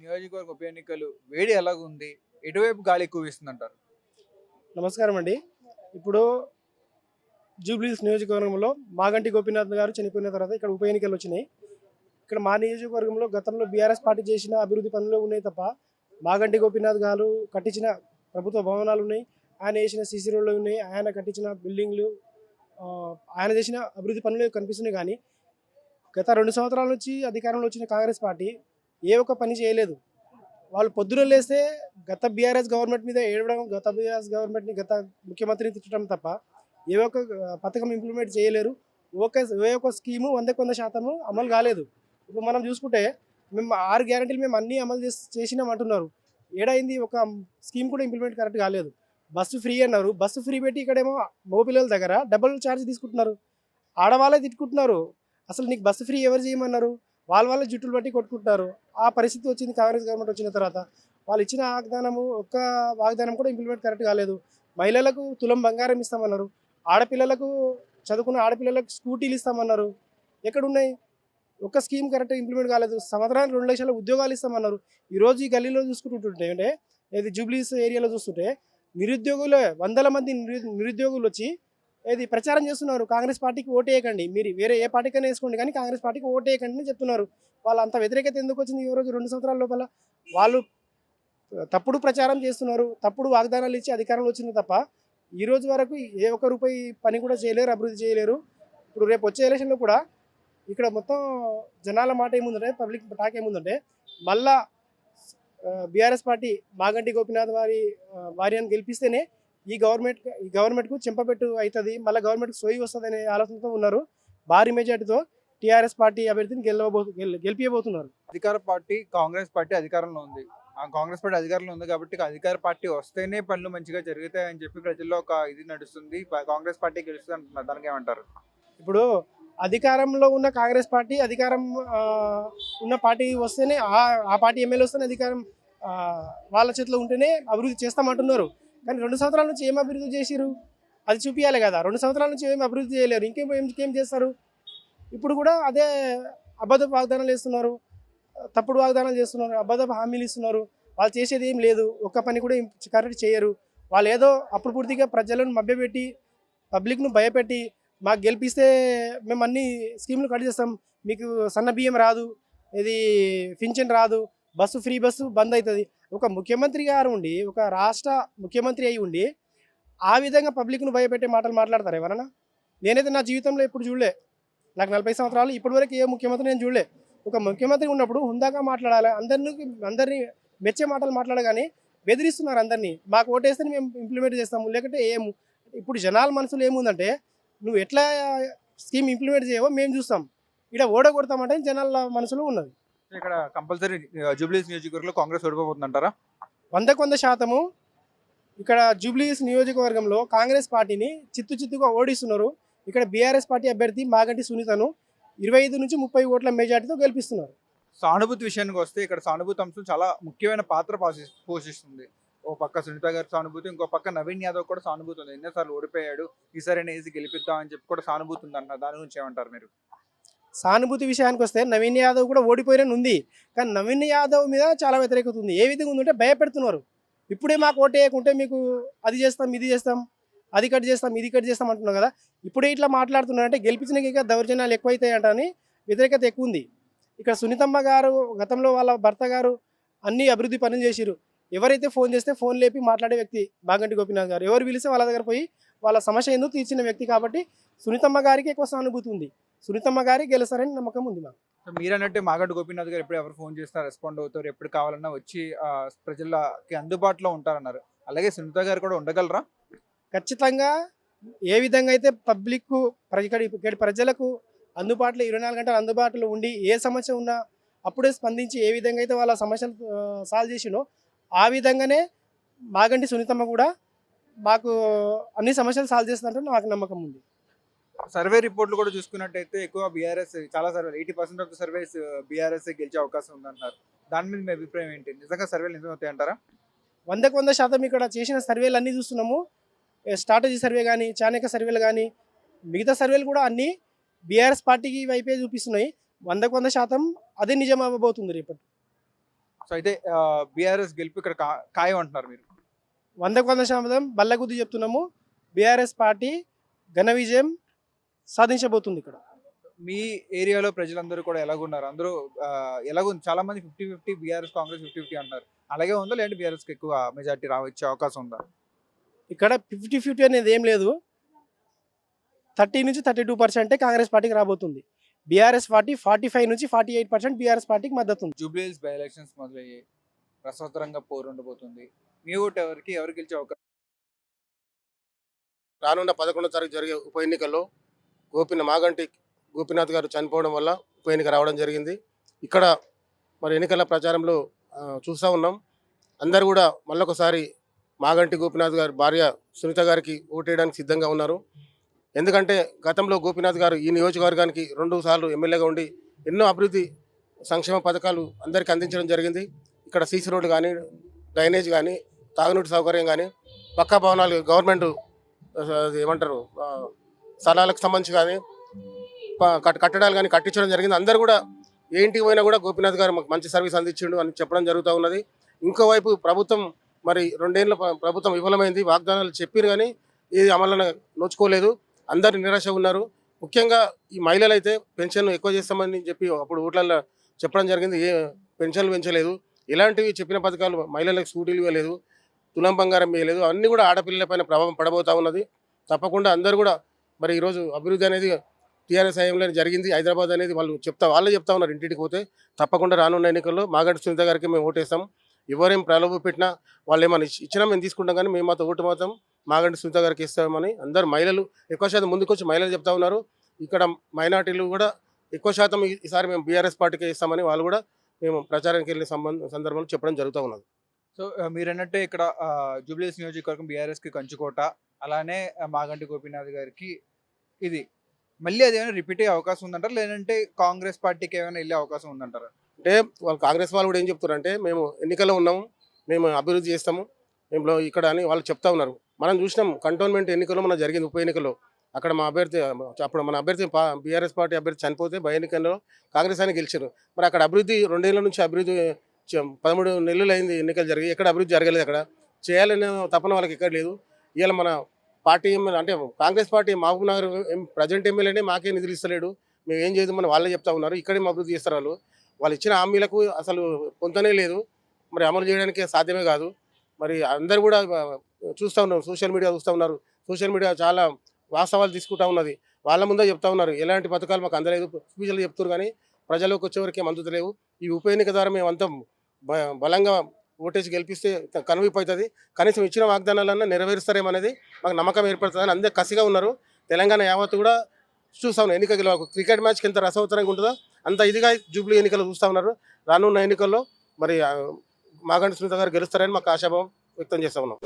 నియోజకవర్గ ఉప ఎన్నికలు వేడి ఎలాగుంది? ఎటువైపు గాలి ఎక్కువ వీస్తుందంటారు నమస్కారం అండి. ఇప్పుడు జూబ్లీస్ నియోజకవర్గంలో మాగంటి గోపీనాథ్ గారు చనిపోయిన తర్వాత ఇక్కడ ఉప ఎన్నికలు వచ్చినాయి. ఇక్కడ మా నియోజకవర్గంలో గతంలో బీఆర్ఎస్ పార్టీ చేసిన అభివృద్ధి పనులు ఉన్నాయి తప్ప మాగంటి గోపీనాథ్ గారు కట్టించిన ప్రభుత్వ భవనాలు ఉన్నాయి. ఆయన వేసిన సీసీ రోడ్లు ఉన్నాయి. ఆయన కట్టించిన బిల్డింగ్లు ఆయన చేసిన అభివృద్ధి పనులు కనిపిస్తున్నాయి కానీ గత రెండు సంవత్సరాల నుంచి అధికారంలో వచ్చిన కాంగ్రెస్ పార్టీ ఏ ఒక్క పని చేయలేదు. వాళ్ళు పొద్దున లేస్తే గత బీఆర్ఎస్ గవర్నమెంట్ మీద ఏడవడం గత బీఆర్ఎస్ గవర్నమెంట్ని గత ముఖ్యమంత్రిని తిట్టడం తప్ప ఏ ఒక్క పథకం ఇంప్లిమెంట్ చేయలేరు. ఒక ఏ ఒక్క స్కీము వందకు వంద శాతము అమలు కాలేదు. ఇప్పుడు మనం చూసుకుంటే మేము ఆరు గ్యారంటీలు మేము అన్నీ అమలు చేసి చేసినామంటున్నారు ఏడైంది ఒక స్కీమ్ కూడా ఇంప్లిమెంట్ కరెక్ట్ కాలేదు. బస్సు ఫ్రీ అన్నారు. బస్సు ఫ్రీ పెట్టి ఇక్కడేమో మగపిల్లల దగ్గర డబుల్ ఛార్జ్ తీసుకుంటున్నారు. ఆడవాళ్ళే తిట్టుకుంటున్నారు. అసలు నీకు బస్సు ఫ్రీ ఎవరు చేయమన్నారు? వాళ్ళ వాళ్ళ జుట్టులు బట్టి కొట్టుకుంటున్నారు. ఆ పరిస్థితి వచ్చింది కాంగ్రెస్ గవర్నమెంట్ వచ్చిన తర్వాత. వాళ్ళు ఇచ్చిన వాగ్దానము ఒక్క వాగ్దానం కూడా ఇంప్లిమెంట్ కరెక్ట్ కాలేదు. మహిళలకు తులం బంగారం ఇస్తామన్నారు. ఆడపిల్లలకు చదువుకున్న ఆడపిల్లలకు స్కూటీలు ఇస్తామన్నారు. ఎక్కడున్నాయి? ఒక్క స్కీమ్ కరెక్ట్ ఇంప్లిమెంట్ కాలేదు. సంవత్సరానికి రెండు లక్షల ఉద్యోగాలు ఇస్తామన్నారు. ఈరోజు ఈ గల్లీలో చూసుకుంటుంటే అంటే ఏది జూబ్లీస్ ఏరియాలో చూస్తుంటే నిరుద్యోగులే వందల మంది నిరు- నిరుద్యోగులు వచ్చి ఏది ప్రచారం చేస్తున్నారు? కాంగ్రెస్ పార్టీకి ఓటు వేయకండి. మీరు వేరే ఏ పార్టీకైనా వేసుకోండి కానీ కాంగ్రెస్ పార్టీకి ఓటు వేయకండి అని చెప్తున్నారు. వాళ్ళు అంత వ్యతిరేకత ఎందుకు వచ్చింది ఈ రోజు రెండు సంవత్సరాల లోపల? వాళ్ళు తప్పుడు ప్రచారం చేస్తున్నారు తప్పుడు వాగ్దానాలు ఇచ్చి అధికారంలో వచ్చింది తప్ప ఈ రోజు వరకు ఏ ఒక్క రూపాయి పని కూడా చేయలేరు అభివృద్ధి చేయలేరు. ఇప్పుడు రేపు వచ్చే ఎలక్షన్లో కూడా ఇక్కడ మొత్తం జనాల మాట ఏముందంటే పబ్లిక్ టాక్ ఏముందంటే మళ్ళా బీఆర్ఎస్ పార్టీ మాగంటి గోపినాథ్ వారి వారి వారిని గెలిపిస్తేనే ఈ గవర్నమెంట్ ఈ గవర్నమెంట్కు చెంపపెట్టు అవుతుంది మళ్ళీ గవర్నమెంట్కి సోయి వస్తుంది అనే ఆలోచనతో ఉన్నారు. భారీ మెజార్టీతో టీఆర్ఎస్ పార్టీ అభ్యర్థిని గెలవబో గెల్- గెలిపియబోతున్నారు. అధికార పార్టీ కాంగ్రెస్ పార్టీ అధికారంలో ఉంది. ఆ కాంగ్రెస్ పార్టీ అధికారంలో ఉంది కాబట్టి అధికార పార్టీ వస్తేనే పనులు మంచిగా జరుగుతాయని చెప్పి ప్రజల్లో ఒక ఇది నడుస్తుంది. కాంగ్రెస్ పార్టీ గెలుస్తుంది అంటున్నారు. దానికి ఏమంటారు? ఇప్పుడు అధికారంలో ఉన్న కాంగ్రెస్ పార్టీ అధికారం ఉన్న పార్టీ వస్తేనే ఆ ఆ పార్టీ ఎమ్మెల్యే వస్తేనే అధికారం వాళ్ళ చేతిలో ఉంటేనే అభివృద్ధి చేస్తామంటున్నారు. కానీ రెండు సంవత్సరాల నుంచి ఏం అభివృద్ధి చేసిరు అది చూపించాలి కదా. రెండు సంవత్సరాల నుంచి ఏం అభివృద్ధి చేయలేరు. ఇంకేం ఇంకేం చేస్తారు? ఇప్పుడు కూడా అదే అబద్ధ వాగ్దానాలు వేస్తున్నారు తప్పుడు వాగ్దానాలు చేస్తున్నారు. అబద్ధ హామీలు ఇస్తున్నారు. వాళ్ళు చేసేది ఏం లేదు. ఒక్క పని కూడా కరెక్ట్ చేయరు. వాళ్ళు ఏదో అప్పుడు పూర్తిగా ప్రజలను మభ్యపెట్టి పబ్లిక్ను భయపెట్టి మాకు గెలిపిస్తే మేము అన్ని స్కీములు కట్ చేస్తాం. మీకు సన్న బియ్యం రాదు. ఇది పింఛన్ రాదు. బస్సు ఫ్రీ బస్సు బంద్ అవుతుంది ఒక ముఖ్యమంత్రి గారు ఉండి ఒక రాష్ట్ర ముఖ్యమంత్రి అయి ఉండి ఆ విధంగా పబ్లిక్ను భయపెట్టే మాటలు మాట్లాడతారు ఎవరన్నా? నేనైతే నా జీవితంలో ఎప్పుడు చూడలే. నాకు నలభై సంవత్సరాలు ఇప్పటివరకు ఏ ముఖ్యమంత్రి నేను చూడలే. ఒక ముఖ్యమంత్రి ఉన్నప్పుడు హుందాగా మాట్లాడాలి. అందరినీ అందరినీ మెచ్చే మాటలు మాట్లాడగానే బెదిరిస్తున్నారు అందరినీ. మాకు ఓటేస్తే మేము ఇంప్లిమెంట్ చేస్తాము. లేకుంటే ఏము ఇప్పుడు జనాల మనసులో ఏముందంటే నువ్వు ఎట్లా స్కీమ్ ఇంప్లిమెంట్ చేయవో మేము చూస్తాం. ఇక్కడ ఓడగొడతామంటే జనాల మనసులో ఉన్నది. ఇక్కడ కంపల్సరీ జూబ్లీస్ నియోజకవర్గంలో కాంగ్రెస్ ఓడిపోతుందంటారా వందకు వంద శాతము ఇక్కడ జూబ్లీస్ నియోజకవర్గంలో కాంగ్రెస్ పార్టీని చిత్తు చిత్తుగా ఓడిస్తున్నారు. ఇక్కడ బీఆర్ఎస్ పార్టీ అభ్యర్థి మాగంటి సునీతను ఇరవై ఐదు నుంచి ముప్పై ఓట్ల మెజార్టీతో గెలిపిస్తున్నారు. సానుభూతి విషయానికి వస్తే ఇక్కడ సానుభూతి అంశం చాలా ముఖ్యమైన పాత్ర పోషి- పోషిస్తుంది. ఓ పక్క సునీత గారి సానుభూతి ఇంకో పక్క నవీన్ యాదవ్ కూడా సానుభూతి ఉంది. ఎన్నోసార్లు ఓడిపోయాడు ఈసారి ఈజీ గెలిపిద్దాం అని చెప్పి కూడా సానుభూతి ఉంది అంటారు దాని గురించి ఏమంటారు మీరు? సానుభూతి విషయానికి వస్తే నవీన్ యాదవ్ కూడా ఓడిపోయినని ఉంది. కానీ నవీన్ యాదవ్ మీద చాలా వ్యతిరేకత ఉంది. ఏ విధంగా ఉందంటే భయపెడుతున్నారు. ఇప్పుడే మాకు ఓటు వేయకుంటే మీకు అది చేస్తాం ఇది చేస్తాం అది కట్ చేస్తాం ఇది కట్ చేస్తాం అంటున్నాం కదా. ఇప్పుడే ఇట్లా మాట్లాడుతున్నారంటే గెలిపించిన ఇంకా దౌర్జన్యాలు ఎక్కువైతాయంటని వ్యతిరేకత ఎక్కువ ఉంది. ఇక్కడ సునీతమ్మ గారు గతంలో వాళ్ళ భర్త గారు అన్ని అభివృద్ధి పనులు చేసిరు ఎవరైతే ఫోన్ చేస్తే ఫోన్ లేపి మాట్లాడే వ్యక్తి బాగంటి గోపీనాథ్ గారు. ఎవరు పిలిస్తే వాళ్ళ దగ్గర పోయి వాళ్ళ సమస్య ఎందుకు తీర్చిన వ్యక్తి కాబట్టి సునీతమ్మ గారికి ఎక్కువ సానుభూతి ఉంది. సునీతమ్మ గారి గెలుస్తారని నమ్మకం ఉంది మాకు. మీరు అన్నట్టు మాగంటి గోపీనాథ్ గారు ఎప్పుడు ఎవరు ఫోన్ చేసినా రెస్పాండ్ అవుతారు. ఎప్పుడు కావాలన్నా వచ్చి ప్రజలకి అందుబాటులో ఉంటారన్నారు. అలాగే సునీత గారు కూడా ఉండగలరా? ఖచ్చితంగా ఏ విధంగా అయితే పబ్లిక్ ఇక్కడ ప్రజలకు అందుబాటులో ఇరవై నాలుగు గంటలు అందుబాటులో ఉండి ఏ సమస్య ఉన్నా అప్పుడే స్పందించి ఏ విధంగా అయితే వాళ్ళ సమస్యలు సాల్వ్ చేసినో ఆ విధంగానే మాగంటి సునీతమ్మ కూడా మాకు అన్ని సమస్యలు సాల్వ్ చేస్తుందంటే నాకు నమ్మకం ఉంది. సర్వే రిపోర్ట్లు కూడా చూసుకున్నట్టయితే ఎక్కువ బీఆర్ఎస్ చాలా survey eighty percent of the surveys BRS గెలిచే అవకాశం ఉందంటున్నారు. దాని మీద మీ అభిప్రాయం ఏంటి? నిజంగా సర్వేలు నిజం అవుతాయి అంటారా? వందకు వంద శాతం ఇక్కడ చేసిన సర్వేలు అన్నీ చూస్తున్నాము. స్ట్రాటజీ సర్వే కానీ చాణక్య సర్వేలు కానీ మిగతా సర్వేలు కూడా అన్నీ బీఆర్ఎస్ పార్టీకి వైపే చూపిస్తున్నాయి. వందకు వంద శాతం అదే నిజం అవ్వబోతుంది రేపటి. సో అయితే బీఆర్ఎస్ గెలుపు ఇక్కడ కా- ఖాయం అంటున్నారు మీరు. వందకు వంద శాతం బల్లగుద్ది చెప్తున్నాము. బీఆర్ఎస్ పార్టీ ఘన విజయం సాధించబోతుంది ఇక్కడ. మీ ఏరియాలో ప్రజలందరూ కూడా ఎలాగున్నారు? అందరూ ఎలాగుంది? చాలా మంది fifty fifty BRS Congress fifty fifty అంటారు అలాగే ఉందా? లేదంటే బీఆర్ఎస్కి ఎక్కువ మెజార్టీ రావచ్చే అవకాశం ఉందా? ఇక్కడ ఫిఫ్టీ ఫిఫ్టీ అనేది ఏం లేదు. థర్టీ నుంచి థర్టీ టూ పర్సెంటే కాంగ్రెస్ పార్టీకి రాబోతుంది. బీఆర్ఎస్ పార్టీ ఫార్టీ ఫైవ్ నుంచి ఫార్టీ ఎయిట్ పర్సెంట్ బీఆర్ఎస్ పార్టీకి మద్దతు ఉంది. జూబ్లీహిల్స్ బై ఎలక్షన్స్ మొదలయ్యాయి రసవత్తరంగా పోరు ఉండబోతుంది మీ ఓటు ఎవరికి ఎవరు గెలిచే అవకాశం? రానున్న పదకొండో తారీఖు జరిగే ఉప ఎన్నికల్లో గోపిన మాగంటి గోపినాథ్ గారు చనిపోవడం వల్ల ఉప ఎన్నిక రావడం జరిగింది. ఇక్కడ మరి ఎన్నికల ప్రచారంలో చూస్తూ ఉన్నాం. అందరు కూడా మళ్ళొకసారి మాగంటి గోపినాథ్ గారి భార్య సునీత గారికి ఓటేయడానికి సిద్ధంగా ఉన్నారు. ఎందుకంటే గతంలో గోపినాథ్ గారు ఈ నియోజకవర్గానికి రెండు సార్లు ఎమ్మెల్యేగా ఉండి ఎన్నో అభివృద్ధి సంక్షేమ పథకాలు అందరికీ అందించడం జరిగింది. ఇక్కడ సీసీ రోడ్డు కానీ డ్రైనేజ్ కానీ తాగునీటి సౌకర్యం కానీ పక్కా భవనాలు గవర్నమెంట్ ఏమంటారు స్థలాలకు సంబంధించి కానీ ప- కట్టడాలు కానీ కట్టించడం జరిగింది. అందరూ కూడా ఏ ఇంటికి పోయినా కూడా గోపీనాథ్ గారు మాకు మంచి సర్వీస్ అందించిండు అని చెప్పడం జరుగుతూ ఉన్నది. ఇంకోవైపు ప్రభుత్వం మరి రెండేళ్ళ ప్రభుత్వం విఫలమైంది వాగ్దానాలు చెప్పారు కానీ ఏది అమలను నోచుకోలేదు. అందరు నిరాశ ఉన్నారు. ముఖ్యంగా ఈ మహిళలు అయితే పెన్షన్ ఎక్కువ చేస్తామని చెప్పి అప్పుడు ఊట్లలో చెప్పడం జరిగింది. ఏ పెన్షన్లు పెంచలేదు. ఇలాంటివి చెప్పిన పథకాలు మహిళలకు స్కూటీలు ఇవ్వలేదు తులం బంగారం వేయలేదు అన్నీ కూడా ఆడపిల్లల పైన ప్రభావం పడబోతా ఉన్నది. తప్పకుండా అందరూ కూడా మరి ఈరోజు అభివృద్ధి అనేది టీఆర్ఎస్ హయాంలో జరిగింది. హైదరాబాద్ అనేది వాళ్ళు చెప్తా వాళ్ళే చెప్తా ఉన్నారు ఇంటికి పోతే. తప్పకుండా రానున్న ఎన్నికల్లో మాగంటి సునీత గారికి మేము ఓటేస్తాం. ఎవరేం ప్రలోభ పెట్టినా వాళ్ళు ఏమైనా ఇచ్చినా మేము తీసుకుంటాం కానీ మేము మాతో ఓటు మాత్రం మాగంటి సునీత గారికి ఇస్తామని అందరు మహిళలు ఎక్కువ శాతం ముందుకొచ్చి మహిళలు చెప్తా ఉన్నారు. ఇక్కడ మైనార్టీలు కూడా ఎక్కువ శాతం ఈసారి మేము బీఆర్ఎస్ పార్టీకి ఇస్తామని వాళ్ళు కూడా మేము ప్రచారానికి వెళ్ళిన సంబంధ సందర్భంలో చెప్పడం జరుగుతూ ఉన్నది. సో మీరు అన్నట్టే ఇక్కడ జూబ్లీస్ నియోజకవర్గం బీఆర్ఎస్కి కంచుకోట అలానే మాగంటి గోపీనాథ్ గారికి ఇది. మళ్ళీ అది రిపీట్ అయ్యే అవకాశం ఉందంటారా? లేదంటే కాంగ్రెస్ పార్టీకి ఏమైనా వెళ్ళే అవకాశం ఉందంటారా? అంటే వాళ్ళు కాంగ్రెస్ వాళ్ళు కూడా ఏం చెప్తారంటే మేము ఎన్నికల్లో ఉన్నాము మేము అభివృద్ధి చేస్తాము మేము ఇక్కడ అని వాళ్ళు చెప్తా ఉన్నారు. మనం చూసినాం కంటోన్మెంట్ ఎన్నికల్లో మన జరిగింది ఉప ఎన్నికల్లో. అక్కడ మా అభ్యర్థి అప్పుడు మన అభ్యర్థి బీఆర్ఎస్ పార్టీ అభ్యర్థి చనిపోతే బై ఎన్నికల్లో కాంగ్రెస్ అని గెలిచారు. మరి అక్కడ అభివృద్ధి రెండేళ్ళ నుంచి అభివృద్ధి పదమూడు నెలలు అయింది ఎన్నికలు జరిగి ఎక్కడ అభివృద్ధి జరగలేదు అక్కడ. చేయాలనే తపన వాళ్ళకి ఎక్కడ లేదు. ఇవాళ మన పార్టీ ఎమ్మెల్యే అంటే కాంగ్రెస్ పార్టీ మహబూబ్ నగర్ ప్రజెంట్ ఎమ్మెల్యేనే మాకే నిధులు ఇస్తలేడు. మేము ఏం మన వాళ్ళే చెప్తా ఉన్నారు. ఇక్కడే అభివృద్ధి చేస్తారు వాళ్ళు. వాళ్ళు ఇచ్చిన హామీలకు అసలు పొంతనే లేదు. మరి అమలు చేయడానికి సాధ్యమే కాదు. మరి అందరు కూడా చూస్తూ ఉన్నారు. సోషల్ మీడియా చూస్తూ ఉన్నారు. సోషల్ మీడియా చాలా వాస్తవాలు తీసుకుంటా ఉన్నది. వాళ్ళ ముందే చెప్తా ఉన్నారు. ఎలాంటి పథకాలు మాకు అందలేదు. స్పీచ్లు చెప్తున్నారు కానీ ప్రజలకు వచ్చేవరకు ఏం అందుతలేవు. ఈ ఉప ఎన్నిక ద్వారా మేము అంతా బలంగా ఓటేజ్ గెలిపిస్తే కనువిప్పు అవుతుంది కనీసం ఇచ్చిన వాగ్దానాలన్నా నెరవేరుస్తారేమనేది మాకు నమ్మకం ఏర్పడుతుందని అందరు కసిగా ఉన్నారు. తెలంగాణ యావత్తు కూడా చూస్తా ఉన్నాం ఎన్నిక గెలవ క్రికెట్ మ్యాచ్కి ఎంత రసవతరంగా ఉంటుందో అంత ఇదిగా జూబ్లీ ఎన్నికలు చూస్తూ ఉన్నారు. రానున్న ఎన్నికల్లో మరి మాగంటి సునీత గారు గెలుస్తారని మాకు ఆశాభావం వ్యక్తం చేస్తా ఉన్నాం.